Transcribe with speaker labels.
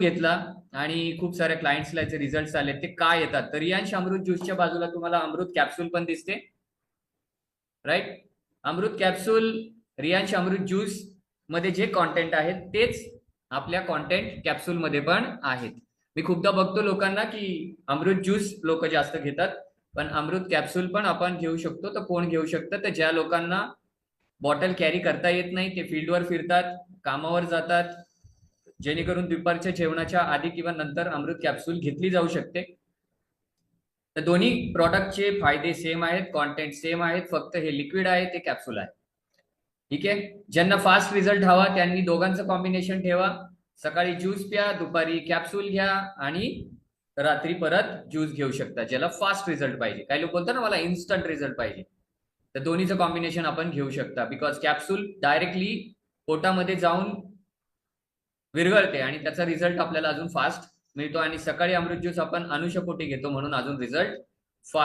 Speaker 1: घेतला आणि खूप साऱ्या क्लायंट्सला याचे रिझल्ट आले. ते काय येतात? तर रियांश अमृत ज्यूसच्या बाजूला तुम्हाला अमृत कॅप्सूल पण दिसते. राईट अमृत कॅप्सूल रियांश अमृत ज्यूसमध्ये जे कॉन्टेंट आहेत तेच आपल्या कॉन्टेंट कॅप्सूल मध्ये पण आहेत. मी खूपदा बघतो लोकांना की अमृत ज्यूस लोक जास्त घेतात पण अमृत कॅप्सूल पण आपण घेऊ शकतो तर कोण घेऊ शकतं? तर ज्या लोकांना बॉटल कॅरी करता येत नाही ते फील्डवर फिरतात कामावर जातात जेणेकरून दुपारच्या जेवणाच्या आधी किंवा नंतर अमृत कॅप्सूल घेतली जाऊ शकते. तर दोन्ही प्रॉडक्टचे फायदे सेम आहेत कॉन्टेंट सेम आहेत फक्त हे लिक्विड आहे ते कॅप्सूल आहे. ठीक आहे? ज्यांना फास्ट रिझल्ट हवा त्यांनी दोघांचं कॉम्बिनेशन ठेवा. सकाळी ज्यूस प्या दुपारी कॅप्सूल घ्या आणि रात्री परत ज्यूस घेऊ शकता ज्याला फास्ट रिझल्ट पाहिजे. काही लोक बोलतात ना मला इन्स्टंट रिझल्ट पाहिजे. तर दोन्हीचं कॉम्बिनेशन आपण घेऊ शकता बिकॉज कॅप्सूल डायरेक्टली पोटामध्ये जाऊन विरघळते आणि त्याचा रिझल्ट आपल्याला अजून फास्ट मिळतो आणि सकाळी अमृत ज्यूस आपण अनुषपोटी घेतो म्हणून अजून रिझल्ट फास्ट